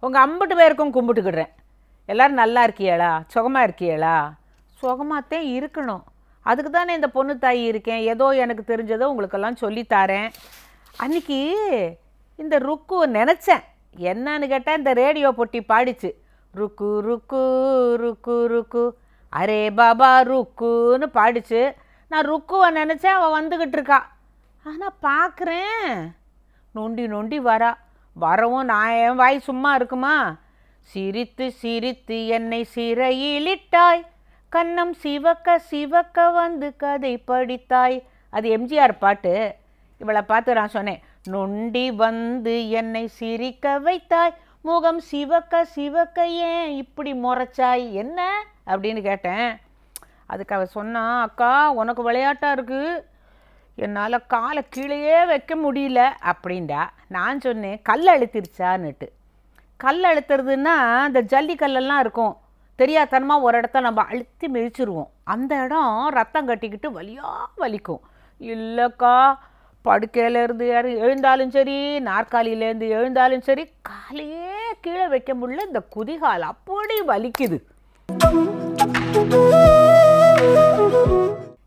உங்கள் அம்புட்டு பேருக்கும் கும்பிட்டுக்கிடுறேன். எல்லோரும் நல்லா இருக்கியளா? சுகமாக இருக்கியளா? சுகமாகத்தான் இருக்கணும். அதுக்கு தானே இந்த பொண்ணு தாய் இருக்கேன். ஏதோ எனக்கு தெரிஞ்சதோ உங்களுக்கெல்லாம் சொல்லித்தாரேன் அன்னைக்கு இந்த ருக்கு நினச்சேன். என்னன்னு கேட்டால் இந்த ரேடியோ பொட்டி பாடிச்சு. ருக்கு ருக்கு ருக்கு ருக்கு. அரே பாபா ருக்குன்னு பாடிச்சு. நான் ருக்குவை நினச்சேன் அவள் வந்துக்கிட்டு இருக்கா. ஆனால் பார்க்குறேன் நொண்டி நொண்டி வரா. வரவும் நான் என் வாய் சும்மா இருக்குமா? சிரித்து சிரித்து என்னை சிறையிலிட்டாய். கன்னம் சிவக்க சிவக்க வந்து கதை படித்தாய். அது எம்ஜிஆர் பாட்டு. இவளை பார்த்து நான் சொன்னேன் நொண்டி வந்து என்னை சிரிக்க வைத்தாய். முகம் சிவக்க சிவக்க ஏன் இப்படி முறைச்சாய்? என்ன? அப்படின்னு கேட்டேன். அதுக்கு அவ சொன்னா அக்கா உனக்கு விளையாட்டாக இருக்குது என்னால் காலை கீழேயே வைக்க முடியல அப்படின்டா நான் சொன்னேன் கல் அழுத்திருச்சான்னுட்டு. கல் அழுத்துறதுன்னா இந்த ஜல்லிக்கல்லெல்லாம் இருக்கும். தெரியாதனமாக ஒரு இடத்த நம்ம அழுத்தி மிதிச்சிருவோம். அந்த இடம் ரத்தம் கட்டிக்கிட்டு வலியா வலிக்கும். இல்லைக்கா படுக்கையிலேருந்து யாரு எழுந்தாலும் சரி நாற்காலியிலேருந்து எழுந்தாலும் சரி காலையே கீழே வைக்க முடியல இந்த குதிகால் அப்படி வலிக்குது.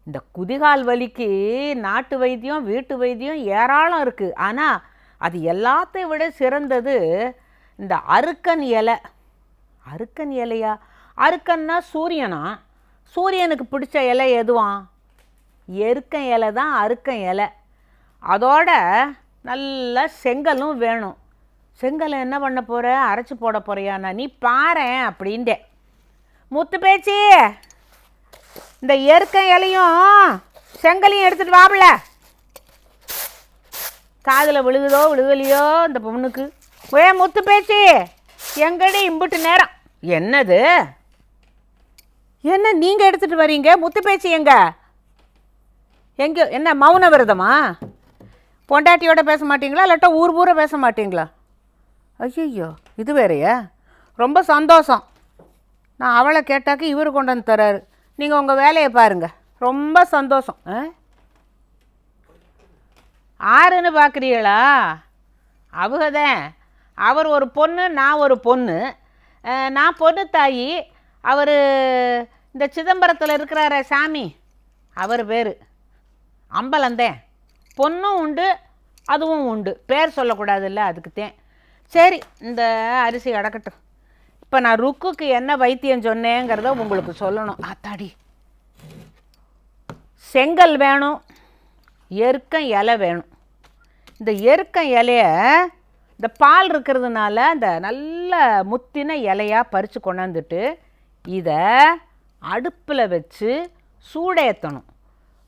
இந்த குதிகால் வலிக்கு நாட்டு வைத்தியம் வீட்டு வைத்தியம் ஏராளம் இருக்குது ஆனால் அது எல்லாத்தையும் விட சிறந்தது இந்த அருக்கன் இலை. அருக்கன் இலையா? அருக்கன்னா சூரியனா? சூரியனுக்கு பிடிச்ச இலை எதுவான் எருக்கன் இலை தான் அருக்கன் இலை. அதோட நல்ல செங்கலும் வேணும். செங்கலை என்ன பண்ண போகிற அரைச்சி போட போறியாண்ணா நீ பாரேன் அப்படின்ட்டேன். முத்து பேச்சு! இந்த எருக்க இலையும் செங்கலையும் எடுத்துட்டு வாபல காதில் விழுகுதோ விழுகலையோ இந்த பொண்ணுக்கு. ஏ முத்து பேச்சு. எங்கடி இம்புட்டு நேரம்? என்னது? என்ன நீங்கள் எடுத்துட்டு வரீங்க? முத்து பேச்சு எங்க? எங்கே என்ன மௌன விரதமா? பொண்டாட்டியோட பேச மாட்டீங்களா இல்லாட்டா ஊர் பூரா பேச மாட்டீங்களா? ஐயோ இது வேறயா? ரொம்ப சந்தோஷம். நான் அவளை கேட்டாக்க இவர் கொண்டு வந்து தராரு. நீங்கள் உங்கள் வேலையை பாருங்க. ரொம்ப சந்தோஷம். ஆறுன்னு பார்க்குறீங்களா அவகதே அவர் ஒரு பொண்ணு நான் ஒரு பொண்ணு. நான் பொண்ணு தாயி. அவர் இந்த சிதம்பரத்தில் இருக்கிறார சாமி. அவர் பேர். அம்பலந்தேன். பொண்ணும் உண்டு அதுவும் உண்டு. பேர் சொல்லக்கூடாதுல்ல அதுக்குத்தேன். சரி இந்த அரிசி அடக்கட்டும். இப்போ நான் ருக்குக்கு என்ன வைத்தியம் சொன்னேங்கிறத உங்களுக்கு சொல்லணும். ஆத்தாடி. செங்கல் வேணும் எருக்கம் இலை வேணும். இந்த எருக்கம் இலைய இந்த பால் இருக்கிறதுனால இந்த நல்ல முத்தின இலையாக பறித்து கொண்டாந்துட்டு இதை அடுப்பில் வச்சு சூடேற்றணும்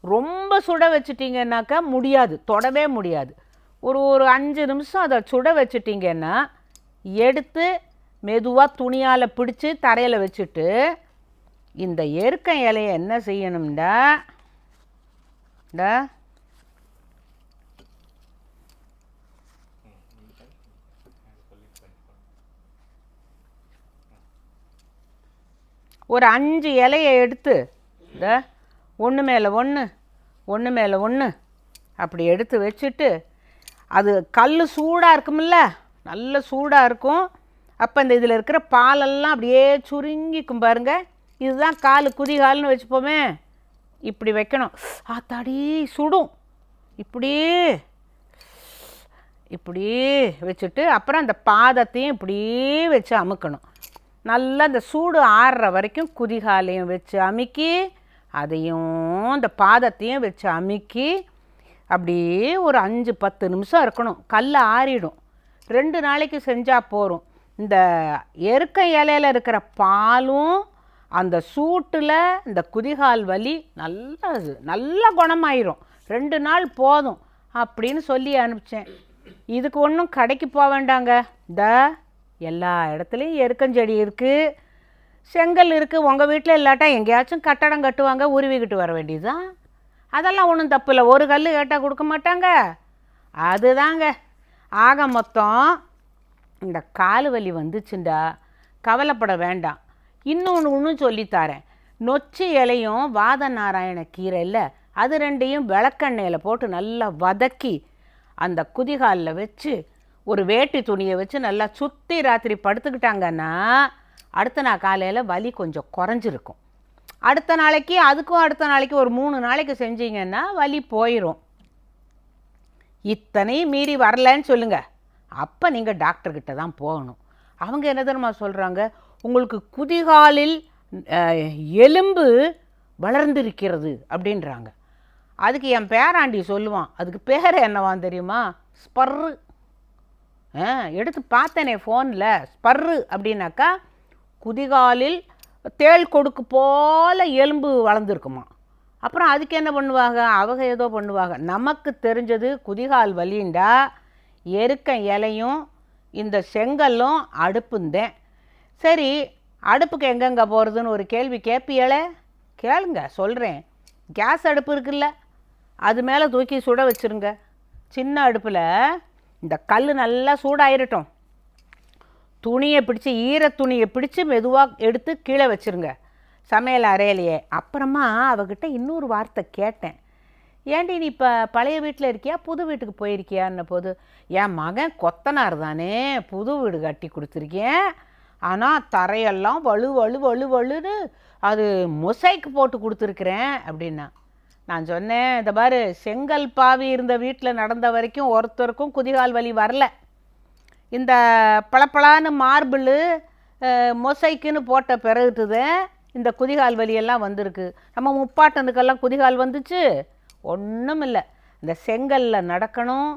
ரொம்ப சுட வச்சிட்டிங்கன்னாக்கா முடியாது தொடவே முடியாது. ஒரு ஒரு அஞ்சு நிமிஷம் அதை சுட வச்சிட்டிங்கன்னா எடுத்து மெதுவாக துணியால் பிடிச்சி தரையில் வச்சுட்டு இந்த எருக்கம் இலையை என்ன செய்யணும்டா? டா. ஒரு அஞ்சு இலையை எடுத்து இந்த ஒன்று மேலே ஒன்று ஒன்று மேலே ஒன்று அப்படி எடுத்து வச்சுட்டு அது கல் சூடாக இருக்குமில்ல நல்ல சூடாக இருக்கும். அப்போ இந்த இதில் இருக்கிற பாலெல்லாம் அப்படியே சுருங்கிக்கும் பாருங்க. இதுதான் கால் குதிகால்னு வச்சுப்போமே. இப்படி வைக்கணும். ஆத்தாடி சுடும். இப்படி. இப்படி வச்சுட்டு அப்புறம் அந்த பாதத்தையும் இப்படி வச்சு அமுக்கணும். நல்லா அந்த சூடு ஆறுற வரைக்கும் குதிகாலையும் வச்சு அமுக்கி அதையும் அந்த பாதத்தையும் வச்சு அமுக்கி அப்படியே ஒரு அஞ்சு பத்து நிமிஷம் இருக்கணும். கல் ஆறிடும். ரெண்டு நாளைக்கு செஞ்சால் போதும். இந்த எருக்க இலையில இருக்கிற பாலும் அந்த சூட்டில் இந்த குதிகால் வலி நல்லா நல்ல குணமாயிரும். ரெண்டு நாள் போதும் அப்படின்னு சொல்லி அனுப்பிச்சேன். இதுக்கு ஒன்றும் கடைக்கு போக வேண்டாங்க. இந்த எல்லா இடத்துலையும் எருக்கஞ்செடி இருக்குது செங்கல் இருக்குது உங்கள் வீட்டில் இல்லாட்டா எங்கேயாச்சும் கட்டடம் கட்டுவாங்க உருவிக்கிட்டு வர வேண்டியதுதான். அதெல்லாம் ஒன்றும் தப்பு இல்லை. ஒரு கல் கேட்டால் கொடுக்க மாட்டாங்க. அதுதாங்க. ஆக மொத்தம் இந்த கால் வலி வந்துச்சுண்டா கவலைப்பட வேண்டாம். இன்னொன்று ஒன்றும் சொல்லித்தாரேன். நொச்சி இலையும் வாத நாராயண கீரை இல்லை அது ரெண்டையும் விளக்கெண்ணெயில் போட்டு நல்லா வதக்கி அந்த குதிகாலில் வச்சு ஒரு வேட்டி துணியை வச்சு நல்லா சுற்றி ராத்திரி படுத்துக்கிட்டாங்கன்னா அடுத்த நாள் காலையில் வலி கொஞ்சம் குறைஞ்சிருக்கும். அடுத்த நாளைக்கு அதுக்கும் அடுத்த நாளைக்கு ஒரு மூணு நாளைக்கு செஞ்சீங்கன்னா வலி போயிடும் இத்தனையும் மீறி வரலன்னு சொல்லுங்கள் அப்போ நீங்கள் டாக்டர்கிட்ட தான் போகணும். அவங்க என்ன தெரியுமா சொல்கிறாங்க உங்களுக்கு குதிகாலில் எலும்பு வளர்ந்திருக்கிறது அப்படின்றாங்க. அதுக்கு என் பேராண்டி சொல்லுவான். அதுக்கு பேர் என்னவான் தெரியுமா? ஸ்பர்ரு. ஆ எடுத்து பார்த்தேனே ஃபோனில் ஸ்பர்ரு அப்படின்னாக்கா குதிகாலில் தேள் கொடுக்கு போல எலும்பு வளர்ந்துருக்குமா? அப்புறம் அதுக்கு என்ன பண்ணுவாங்க? அவங்க ஏதோ பண்ணுவாங்க. நமக்கு தெரிஞ்சது குதிகால் வலிண்டா எருக்க இலையும் இந்த செங்கல்லும் அடுப்புந்தேன். சரி அடுப்புக்கு எங்கெங்கே போகிறதுன்னு ஒரு கேள்வி கேட்பியலே கேளுங்க சொல்கிறேன் கேஸ் அடுப்பு இருக்குல்ல அது மேலே தூக்கி சுட வச்சுருங்க. சின்ன அடுப்பில் இந்த கல் நல்லா சூடாயிருட்டும். துணியை பிடிச்சி ஈர துணியை பிடிச்சி மெதுவாக எடுத்து கீழே வச்சிருங்க. சமையல் அறையிலையே. அப்புறமா அவகிட்ட இன்னொரு வார்த்தை கேட்டேன். ஏண்டி நீ இப்போ பழைய வீட்டில் இருக்கியா? புது வீட்டுக்கு போயிருக்கியான்ன போது என் மகன் கொத்தனார் தானே? புது வீடு கட்டி கொடுத்துருக்கேன் ஆனால் தரையெல்லாம் வலு வலு வலு வலுன்னு அது மொசைக்கு போட்டு கொடுத்துருக்குறேன் அப்படின்னா. நான் சொன்னேன் இந்த பாரு செங்கல் பாவி இருந்த வீட்டில் நடந்த வரைக்கும் ஒருத்தருக்கும் குதிகால் வலி வரல. இந்த பளபளான்னு மார்பிள் மொசைக்குன்னு போட்ட பிறகுட்டுது இந்த குதிகால் வலியெல்லாம் வந்திருக்கு. நம்ம முப்பாட்டனுக்கெல்லாம் குதிகால் வந்துச்சு. ஒன்றும் இல்லை இந்த செங்கல்ல நடக்கணும்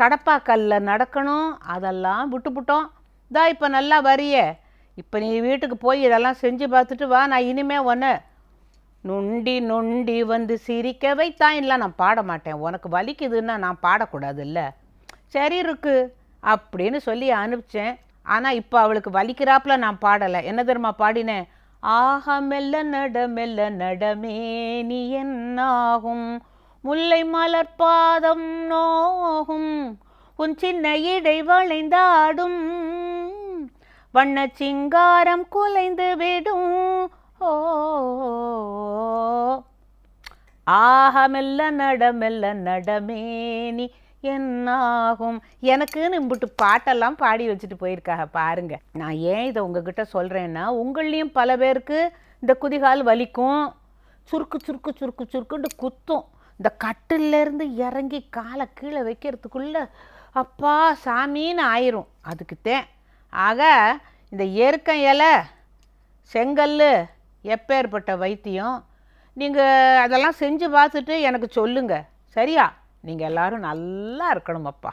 கடப்பாக்கல்ல நடக்கணும் அதெல்லாம் விட்டுப்புட்டோம் தா இப்போ நல்லா வரியே. இப்போ நீ வீட்டுக்கு போய் இதெல்லாம் செஞ்சு பார்த்துட்டு வா நான் இனிமே ஒன்று நொண்டி நொண்டி வந்து சிரிக்க வைத்தான். இல்லை நான் பாட மாட்டேன். உனக்கு வலிக்குதுன்னா நான் பாடக்கூடாது இல்லை சரி இருக்கு அப்படின்னு சொல்லி அனுப்பிச்சேன். ஆனால் இப்போ அவளுக்கு வலிக்கிறாப்புல நான் பாடலை. என்ன தெரியுமா பாடினேன்? ஆக மெல்ல நட மெல்ல நடமே என்னாகும்? முல்லை மலர் பாதம் நோகும். உன் சின்ன இடை வளைந்தாடும். வண்ண சிங்காரம் குலைந்து விடும். ஓ ஆஹா மெல்ல நட மெல்ல நடமேனி என்னாகும்? எனக்குன்னு இம்புட்டு பாட்டெல்லாம் பாடி வச்சுட்டு போயிருக்காங்க பாருங்க. நான் ஏன் இதை உங்ககிட்ட சொல்கிறேன்னா உங்களையும் பல பேருக்கு இந்த குதிகால் வலிக்கும். சுருக்கு சுருக்கு சுருக்கு சுருக்குன்ட்டு குத்தும். இந்த கட்டிலேருந்து இறங்கி காலை கீழே வைக்கிறதுக்குள்ள அப்பா சாமின்னு ஆயிரும். அதுக்குத்தேன் ஆக இந்த எருக்கம் இலை செங்கல் எப்பேற்பட்ட வைத்தியம் நீங்கள் அதெல்லாம் செஞ்சு பார்த்துட்டு எனக்கு சொல்லுங்க. சரியா? நீங்கள் எல்லாரும் நல்லா இருக்கணும் அப்பா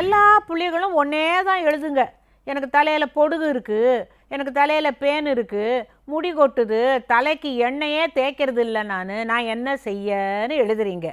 எல்லா புள்ளிகளும் ஒன்றே தான் எழுதுங்க. எனக்கு தலையில் பொடுகு இருக்குது எனக்கு தலையில் பேன் இருக்குது முடி கொட்டுது தலைக்கு எண்ணெயே தேய்க்கிறது இல்லை நான். நான் என்ன செய்யன்னு எழுதுறீங்க.